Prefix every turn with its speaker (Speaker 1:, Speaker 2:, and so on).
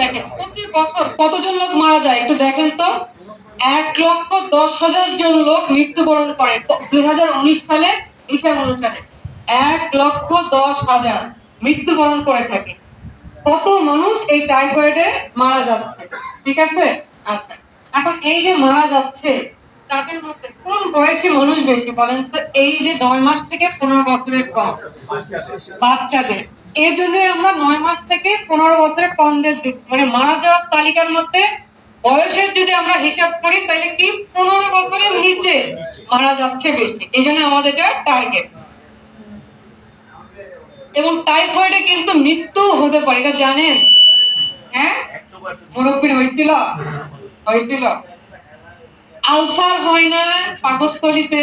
Speaker 1: দেখেন, প্রতি বছর কতজন লোক মারা যায়? একটু দেখেন তো। এক লক্ষ দশ হাজার জন লোক মৃত্যুবরণ করে দুই হাজার উনিশ সালে হিসাব অনুসারে। এক লক্ষ দশ হাজার মৃত্যুবরণ করে থাকে। কত মানুষ এই টাইফয়েডে মারা যাচ্ছে? ঠিক আছে? আচ্ছা এখন এই যে মারা যাচ্ছে, তাদের মধ্যে কোন বয়সী মানুষ বেশি? বলেন তো, এই যে নয় মাস থেকে পনেরো বছরের কম। বাচ্চাদের। এই জন্য আমরা নয় মাস পনেরো বছরের কমদের দিচ্ছি মানে মারা যাওয়ার তালিকার মধ্যে বয়সের যদি আমরা হিসাব করি, তাহলে কি পনেরো বছরের নিচে মারা যাচ্ছে বেশি? এই জন্য আমাদের এটা টার্গেট এবং টাইফয়েডে কিন্তু মৃত্যু হতে পারে। এটা জানেন? হ্যাঁ? মুরব্বীর হয়েছিল? হয়েছিল। আলসার হয় না পাকস্থলিতে